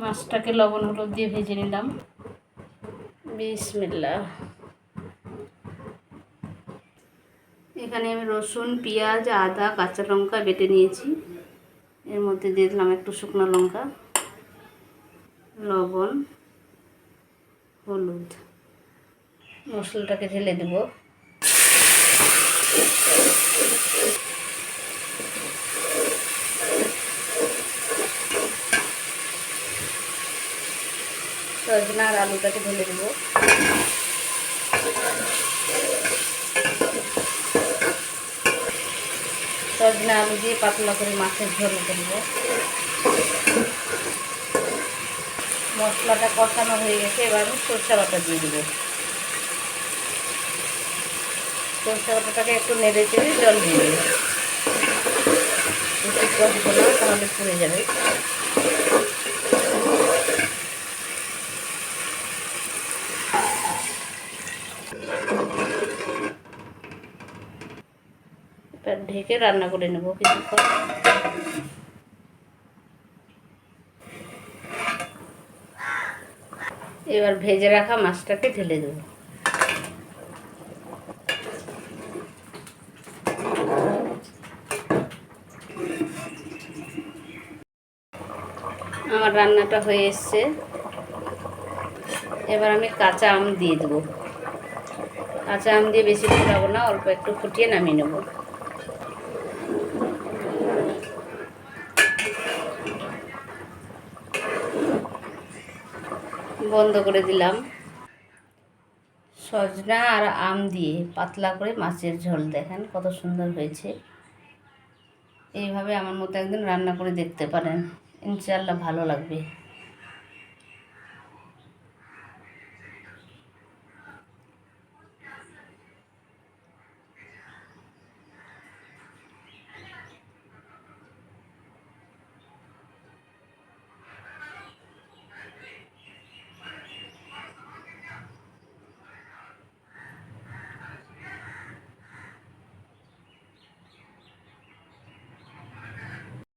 মাছটাকে লবণ হলুদ দিয়ে ভেজে নিলাম। বিসমিল্লা এখানে আমি রসুন, পেঁয়াজ, আদা, কাঁচা লঙ্কা বেটে নিয়েছি। এর মধ্যে দিয়ে দিলাম একটু শুকনো লঙ্কা, লবণ, হলুদ। মশলাটাকে ঢেলে দেব। সজনা আর আলুটাকে ঢেলে দেবো। সজনা আলু দিয়ে পাতলা করে মাছের ঝোল করব মশলাটা কষানো হয়ে গেছে, এবার আমি সরষে বাটা দিয়ে দেবো। সরষে বাটাটাকে একটু নেড়ে চেড়ে জল দিয়ে দেবো। তাহলে পুড়ে যাবে। ঢেকে রান্না করে নেব কিছুক্ষণ। এবার ভেজে রাখা মাছটাকে ঢেলে দেবো। আমার রান্নাটা হয়ে এসছে। এবার আমি কাঁচা আম দিয়ে দেবো। কাঁচা আম দিয়ে বেশি ফোটাবো না, অল্প একটু ফুটিয়ে নামিয়ে নেব। বন্ধ করে দিলাম। সজনা আর আম দিয়ে পাতলা করে মাছের ঝোল দেখেন কত সুন্দর হয়েছে। এইভাবে আমার মতো একদিন রান্না করে দেখতে পারেন। ইনশাল্লাহ ভালো লাগবে।